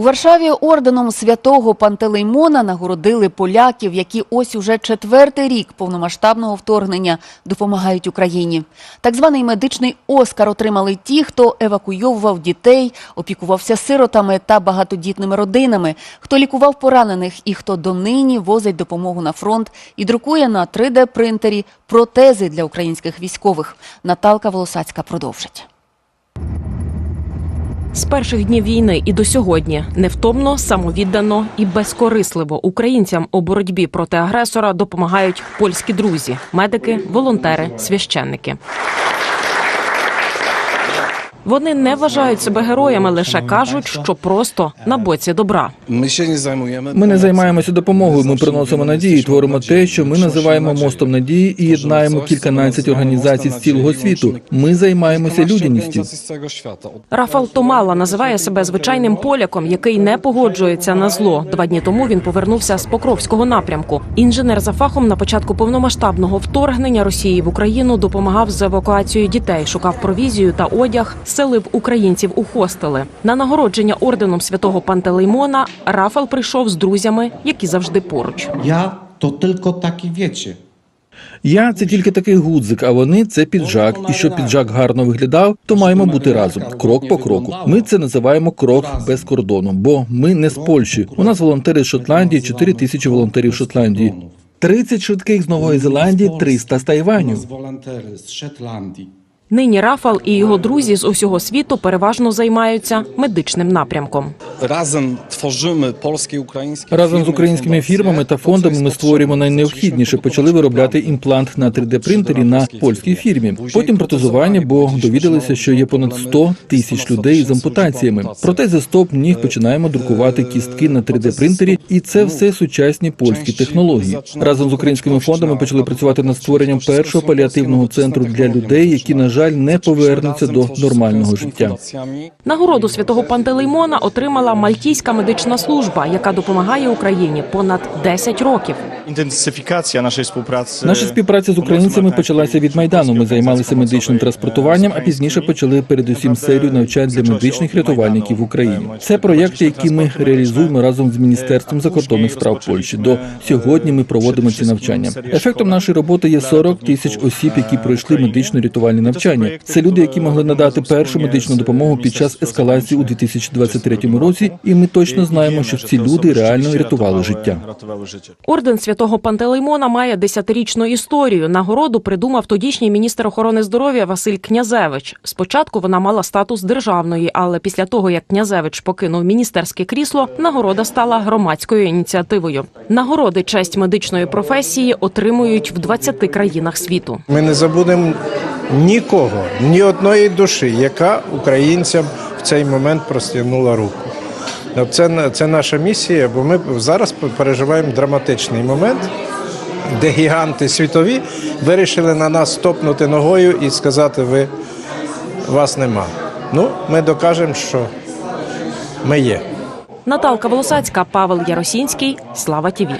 У Варшаві орденом святого Пантелеймона нагородили поляків, які ось уже четвертий рік повномасштабного вторгнення допомагають Україні. Так званий медичний Оскар отримали ті, хто евакуйовував дітей, опікувався сиротами та багатодітними родинами, хто лікував поранених і хто донині возить допомогу на фронт і друкує на 3D-принтері протези для українських військових. Наталка Волосацька продовжить. З перших днів війни і до сьогодні невтомно, самовіддано і безкорисливо українцям у боротьбі проти агресора допомагають польські друзі, медики, волонтери, священники. Вони не вважають себе героями, лише кажуть, що просто на боці добра. Ми ще не займаємо. Ми не займаємося допомогою. Ми приносимо надії, творимо те, що ми називаємо мостом надії, і єднаємо кільканадцять організацій з цілого світу. Ми займаємося людяністю. Рафал Томала називає себе звичайним поляком, який не погоджується на зло. Два дні тому він повернувся з Покровського напрямку. Інженер за фахом на початку повномасштабного вторгнення Росії в Україну допомагав з евакуацією дітей, шукав провізію та одяг, селив українців у хостели. На нагородження орденом святого Пантелеймона Рафал прийшов з друзями, які завжди поруч. Ja to tylko taki wiecie. Я це тільки такий гудзик, а вони це піджак. І щоб піджак гарно виглядав, то маємо бути разом, крок по кроку. Ми це називаємо крок без кордону, бо ми не з Польщі. У нас волонтери з Шотландії, 4 тисячі волонтерів Шотландії. 30 швидких з Нової Зеландії, 300 з Тайваню. Нині Рафал і його друзі з усього світу переважно займаються медичним напрямком. Разом творимо польські українські Разом з українськими фірмами та фондами ми створюємо найнеобхідніше. Почали виробляти імплант на 3D-принтері на польській фірмі. Потім протезування, бо довідалися, що є понад 100 тисяч людей з ампутаціями. Протези стоп ніг починаємо друкувати кістки на 3D-принтері, і це все сучасні польські технології. Разом з українськими фондами почали працювати над створенням першого паліативного центру для людей, які на жаль не повернуться до нормального життя. Нагороду святого Пантелеймона отримала Мальтійська медична служба, яка допомагає Україні понад 10 років. Інтенсифікація нашої співпраці. Наша співпраця з українцями почалася від майдану. Ми займалися медичним транспортуванням, а пізніше почали передусім серію навчань для медичних рятувальників в Україні. Це проєкти, які ми реалізуємо разом з міністерством закордонних справ Польщі. До сьогодні ми проводимо ці навчання. Ефектом нашої роботи є 40 тисяч осіб, які пройшли медично-рятувальні навчання. Це люди, які могли надати першу медичну допомогу під час ескалації у 2023 році. І ми точно знаємо, що ці люди реально рятували життя. Рятували життя. Орден святого Пантелеймона має десятирічну історію. Нагороду придумав тодішній міністр охорони здоров'я Василь Князевич. Спочатку вона мала статус державної, але після того як Князевич покинув міністерське крісло, нагорода стала громадською ініціативою. Нагороди честь медичної професії отримують в 20 країнах світу. Ми не забудемо нікого, ні одної душі, яка українцям в цей момент простягнула руку. Ну, Це, це наша місія, бо ми зараз переживаємо драматичний момент, де гіганти світові вирішили на нас стопнути ногою і сказати, ви вас нема. Ну, ми докажемо, що ми є. Наталка Волосацька, Павел Яросінський. Слава Тіві.